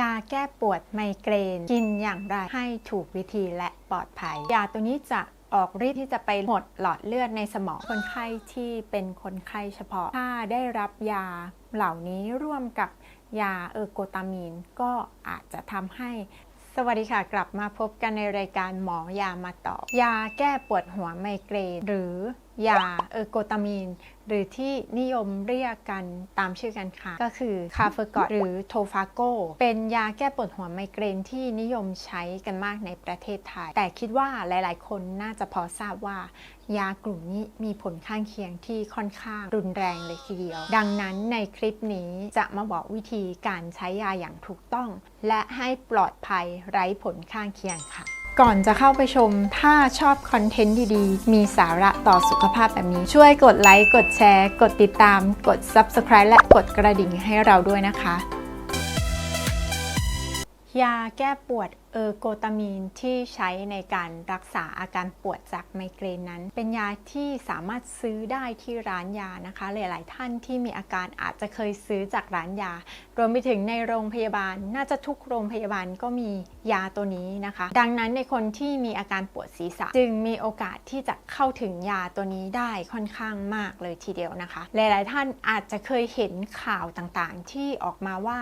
ยาแก้ปวดไมเกรน กินอย่างไรให้ถูกวิธีและปลอดภัย ยาตัวนี้จะออกฤทธิ์ที่จะไปหมดหลอดเลือดในสมองคนไข้ที่เป็นคนไข้เฉพาะ ถ้าได้รับยาเหล่านี้ร่วมกับยาเออร์โกตามีน ก็อาจจะทำให้สวัสดีค่ะ กลับมาพบกันในรายการหมอยามาตอบยาแก้ปวดหัวไมเกรน หรือ ยาเออโกตามีน หรือที่นิยมเรียกกันตามชื่อกันค่ะ ก็คือคาเฟกอตหรือโทฟาโก เป็นยาแก้ปวดหัวไมเกรนที่นิยมใช้กันมากในประเทศไทย แต่คิดว่าหลายๆ คนน่าจะพอทราบว่ายากลุ่มนี้มีผลข้างเคียงที่ค่อนข้างรุนแรงเลยทีเดียว ดังนั้นในคลิปนี้จะมาบอกวิธีการใช้ยาอย่างถูกต้อง และให้ปลอดภัยไร้ผลข้างเคียงค่ะ ก่อนจะเข้าไปชม ถ้าชอบคอนเทนต์ดีๆ มีสาระต่อสุขภาพแบบนี้ ช่วยกดไลค์ กดแชร์ กดติดตาม กด Subscribe และกดกระดิ่งให้เราด้วยนะคะ ยาแก้ปวดเออโกตามีนที่ใช้ในการรักษาอาการปวดจากไมเกรนนั้น เป็นยาที่สามารถซื้อได้ที่ร้านยานะคะ หลาย ๆ ท่านที่มีอาการอาจจะเคยซื้อจากร้านยา รวมไปถึงในโรงพยาบาล น่าจะทุกโรงพยาบาลก็มียาตัวนี้นะคะ ดังนั้นในคนที่มีอาการปวดศีรษะ จึงมีโอกาสที่จะเข้าถึงยาตัวนี้ได้ค่อนข้างมากเลยทีเดียวนะคะ หลาย ๆ ท่านอาจจะเคยเห็นข่าวต่าง ๆ ที่ออกมาว่า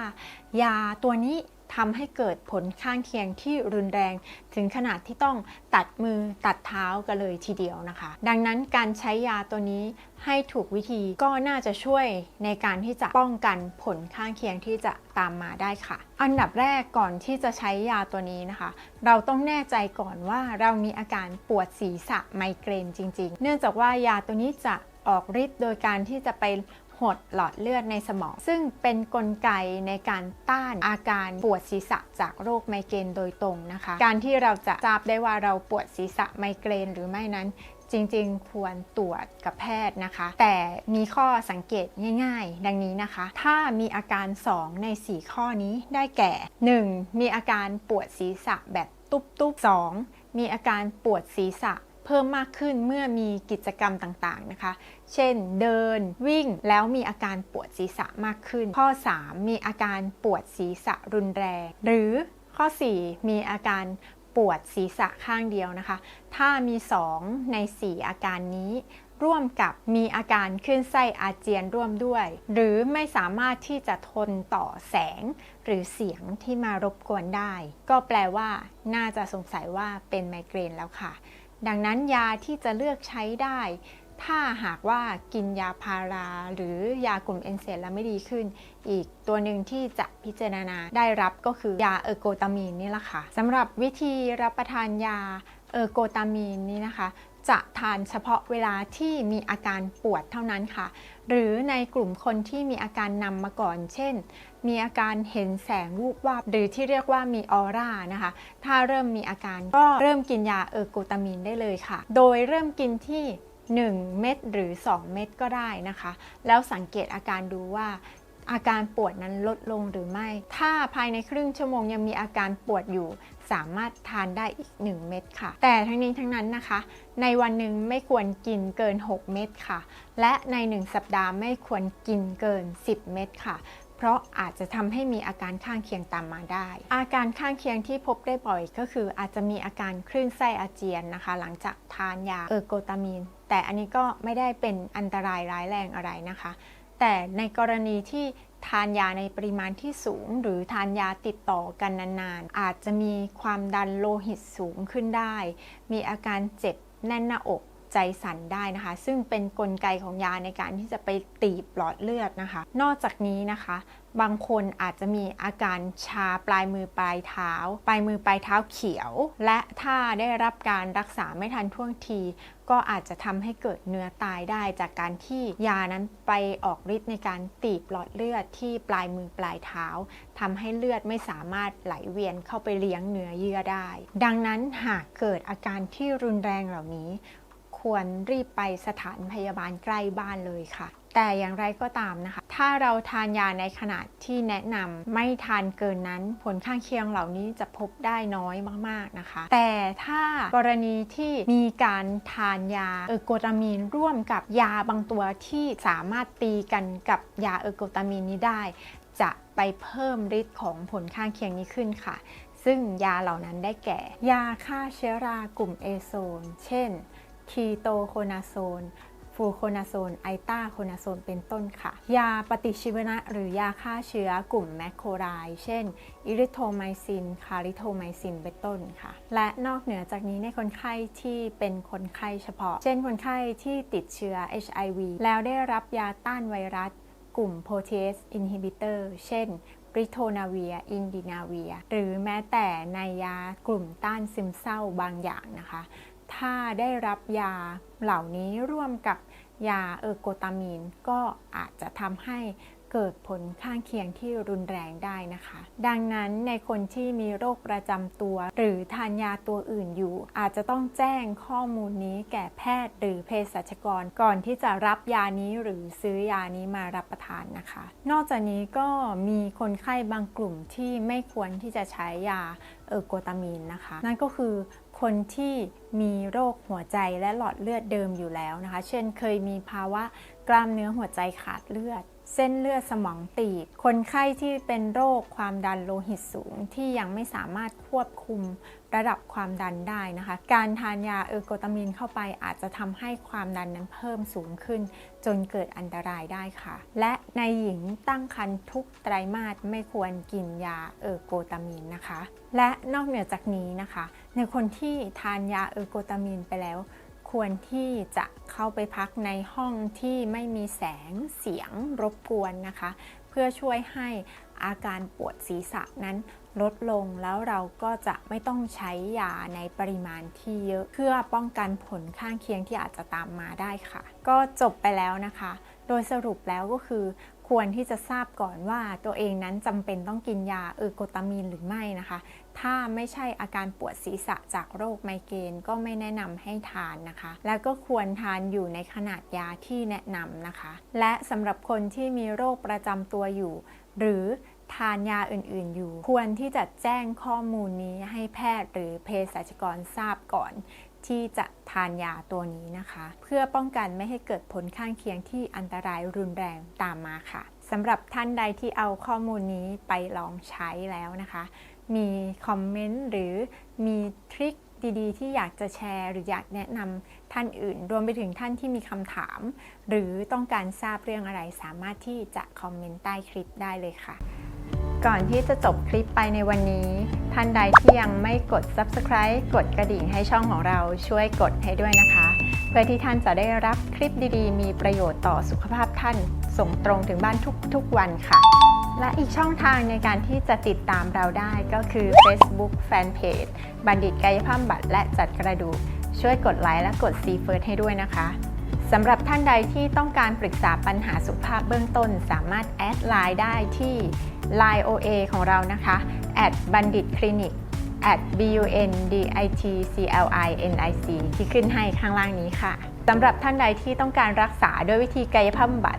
ยาตัวนี้ ทำให้เกิดผลข้างเคียงที่รุนแรงถึงขนาดที่ต้องตัดมือตัดเท้ากันเลยทีเดียวนะคะ ดังนั้นการใช้ยาตัวนี้ให้ถูกวิธีก็น่าจะช่วยในการที่จะป้องกันผลข้างเคียงที่จะตามมาได้ค่ะ อันดับแรกก่อนที่จะใช้ยาตัวนี้นะคะ เราต้องแน่ใจก่อนว่าเรามีอาการปวดศีรษะไมเกรนจริง ๆ เนื่องจากว่ายาตัวนี้จะออกฤทธิ์โดยการที่จะไป หดหลอดเลือดในสมอง ซึ่งเป็นนกลไกในการต้านอาการปวดศีรษะจากโรคไมเกรนโดยตรงนะคะ การที่เราจะทราบได้ว่าเราปวดศีรษะไมเกรนหรือไม่นั้นจริงๆ ควรตรวจกับแพทย์นะคะ แต่มีข้อสังเกตง่ายๆ ดังนี้นะคะ ถ้ามีอาการ 2 ใน 4 ข้อนี้ได้แก่ 1. มีอาการปวดศีรษะแบบตุบๆ 2. มีอาการปวดศีรษะ เพิ่มมากขึ้นเมื่อมีกิจกรรมต่างๆนะคะ เช่นเดินวิ่งแล้วมีอาการปวดศีรษะมากขึ้น ข้อ 3 มีอาการปวดศีรษะรุนแรง หรือข้อ 4 มีอาการปวดศีรษะข้างเดียวนะคะ ถ้ามี 2 ใน 4 อาการนี้ ร่วมกับมีอาการขึ้นไส้อาเจียนร่วมด้วย หรือไม่สามารถที่จะทนต่อแสง หรือเสียงที่มารบกวนได้ ก็แปลว่า น่าจะสงสัยว่าเป็นไมเกรนแล้วค่ะ ดังนั้นยาที่จะเลือกใช้ได้ ถ้าหากว่ากินยาพาราหรือยากลุ่มเอนเซนแล้วไม่ดีขึ้น อีกตัวหนึ่งที่จะพิจารณาได้รับก็คือยาเออโกตามีนนี่แหละค่ะสำหรับวิธีรับประทานยาเออโกตามีนนี่นะคะ จะทานเฉพาะเวลาที่มีอาการปวดเท่านั้นค่ะ หรือในกลุ่มคนที่มีอาการนำมาก่อน เช่น มีอาการเห็นแสงวูบวาบ หรือที่เรียกว่ามีออร่านะคะ ถ้าเริ่มมีอาการก็เริ่มกินยาเออร์โกตามีนได้เลยค่ะ โดยเริ่มกินที่ 1 เม็ดหรือ 2 เม็ดก็ได้นะคะ แล้วสังเกตอาการดูว่า อาการปวดนั้นลดลงหรือไม่ ถ้าภายในครึ่งชั่วโมงยังมีอาการปวดอยู่ สามารถทานได้อีก 1 เม็ดค่ะ แต่ทั้งนี้ทั้งนั้นนะคะ ในวันหนึ่งไม่ควรกินเกิน 6 เม็ดค่ะ และใน 1 สัปดาห์ไม่ควรกินเกิน 10 เม็ดค่ะเพราะอาจจะทำให้มีอาการข้างเคียงตามมาได้ อาการข้างเคียงที่พบได้บ่อยก็คืออาจจะมีอาการคลื่นไส้อาเจียนนะคะ หลังจากทานยาเออร์โกตามีน แต่อันนี้ก็ไม่ได้เป็นอันตรายร้ายแรงอะไรนะคะ แต่ในกรณีที่ทานยาในปริมาณที่สูง หรือทานยาติดต่อกันนานๆ อาจจะมีความดันโลหิตสูงขึ้นได้ มีอาการเจ็บแน่นหน้าอกใจสั่นได้นะคะ ซึ่งเป็นนกลไกของยาในการที่จะไปตีบหลอดเลือดนะคะ นอกจากนี้นะคะ บางคนอาจจะมีอาการชาปลายมือปลายเท้า ปลายมือปลายเท้าเขียว และถ้าได้รับการรักษาไม่ทันท่วงที ก็อาจจะทำให้เกิดเนื้อตายได้จากการที่ยานั้นไปออกฤทธิ์ในการตีบหลอดเลือดที่ปลายมือปลายเท้าทำให้เลือดไม่สามารถไหลเวียนเข้าไปเลี้ยงเนื้อเยื่อได้ ดังนั้นหากเกิดอาการที่รุนแรงเหล่านี้ ควรรีบไปสถานพยาบาลใกล้บ้านเลยค่ะ แต่อย่างไรก็ตามนะคะ ถ้าเราทานยาในขนาดที่แนะนำไม่ทานเกินนั้น ผลข้างเคียงเหล่านี้จะพบได้น้อยมากๆนะคะ แต่ถ้ากรณีที่มีการทานยาเออร์โกตามีนร่วมกับยาบางตัวที่สามารถตีกันกับยาเออร์โกตามีนนี้ได้ จะไปเพิ่มฤทธิ์ของผลข้างเคียงนี้ขึ้นค่ะซึ่งยาเหล่านั้นได้แก่ ยาฆ่าเชื้อรากลุ่มเอโซน เช่น คีโตโคนาโซนฟูโคนาโซนไอตาโคนาโซนเป็นต้นค่ะ ยาปฏิชีวนะหรือยาฆ่าเชื้อกลุ่มแมคโครไรเช่น อิริโทไมซิน คาริโทไมซิน เป็นต้นค่ะ และนอกเหนือจากนี้ในคนไข้ที่เป็นคนไข้เฉพาะ เช่นคนไข้ที่ติดเชื้อ HIV แล้วได้รับยาต้านไวรัส กลุ่มโปรเทสอินฮิบิเตอร์เช่นริโทนาเวีย อินดินาเวีย หรือแม้แต่ในยากลุ่มต้านซึมเศร้าบางอย่างนะคะ ถ้าได้รับยาเหล่านี้ร่วมกับยาเออร์โกตามีน ก็อาจจะทำให้เกิดผลข้างเคียงที่รุนแรงได้นะคะ ดังนั้นในคนที่มีโรคประจำตัว หรือทานยาตัวอื่นอยู่ อาจจะต้องแจ้งข้อมูลนี้แก่แพทย์หรือเภสัชกรก่อนที่จะรับยานี้หรือซื้อยานี้มารับประทานนะคะ นอกจากนี้ก็มีคนไข้บางกลุ่มที่ไม่ควรที่จะใช้ยาเออร์โกตามีนนะคะ นั่นก็คือ คนที่มีโรคหัวใจและหลอดเลือดเดิมอยู่แล้วนะคะ เช่นเคยมีภาวะกล้ามเนื้อหัวใจขาดเลือด เส้นเลือดสมองตีบ คนไข้ที่เป็นโรคความดันโลหิตสูงที่ยังไม่สามารถควบคุมระดับความดันได้นะคะ การทานยาเออร์โกตามีนเข้าไปอาจจะทำให้ความดันนั้นเพิ่มสูงขึ้น จนเกิดอันตรายได้ค่ะ และในหญิงตั้งครรภ์ทุกไตรมาสไม่ควรกินยาเออร์โกตามีนนะคะ และนอกเหนือจากนี้นะคะ ในคนที่ทานยาเออร์โกตามีนไปแล้ว ควรที่จะเข้าไปพักในห้องที่ไม่มีแสงเสียงรบกวนนะคะ เพื่อช่วยให้อาการปวดศีรษะนั้นลดลงแล้วเราก็จะไม่ต้องใช้ยาในปริมาณที่เยอะ เพื่อป้องกันผลข้างเคียงที่อาจจะตามมาได้ค่ะ ก็จบไปแล้วนะคะ โดยสรุปแล้วก็คือ ควรที่จะทราบก่อนว่าตัวเองนั้นจำเป็นต้องกินยาเออร์โกตามีนหรือไม่นะคะ ถ้าไม่ใช่อาการปวดศีรษะจากโรคไมเกรนก็ไม่แนะนำให้ทานนะคะ แล้วก็ควรทานอยู่ในขนาดยาที่แนะนำนะคะ และสำหรับคนที่มีโรคประจำตัวอยู่ หรือทานยาอื่น ๆ อยู่ ควรที่จะแจ้งข้อมูลนี้ให้แพทย์หรือเภสัชกรทราบก่อน ที่จะทานยาตัวนี้นะคะ เพื่อป้องกันไม่ให้เกิดผลข้างเคียงที่อันตรายรุนแรงตามมาค่ะสำหรับท่านใดที่เอาข้อมูลนี้ไปลองใช้แล้วนะคะ มีคอมเมนต์หรือมีทริคดีๆ ที่อยากจะแชร์ หรืออยากแนะนำท่านอื่น รวมไปถึงท่านที่มีคำถาม หรือต้องการทราบเรื่องอะไรสามารถที่จะคอมเมนต์ใต้คลิปได้เลยค่ะ ก่อนที่จะจบคลิปไปในวันนี้ ท่านใดที่ยังไม่กด subscribe กดกระดิ่งให้ช่องของเราช่วยกดให้ด้วยนะคะ เพื่อที่ท่านจะได้รับคลิปดีๆ มีประโยชน์ต่อสุขภาพท่าน ส่งตรงถึงบ้านทุกๆวันค่ะ และอีกช่องทางในการที่จะติดตามเราได้ก็คือ Facebook Fanpage บัณฑิตกายภาพบัตรและจัดกระดูก ช่วยกดไลค์และกด C First ให้ด้วยนะคะสำหรับท่านใดที่ต้องการปรึกษาปัญหาสุขภาพเบื้องต้น สามารถแอดไลน์ได้ที่ Line OA ของเรานะคะ at บัณฑิตคลินิก at b u n d i t c l i n i c ที่ขึ้นให้ข้างล่างนี้ค่ะสำหรับท่านใดที่ต้องการรักษาด้วยวิธีกายภาพบำบัด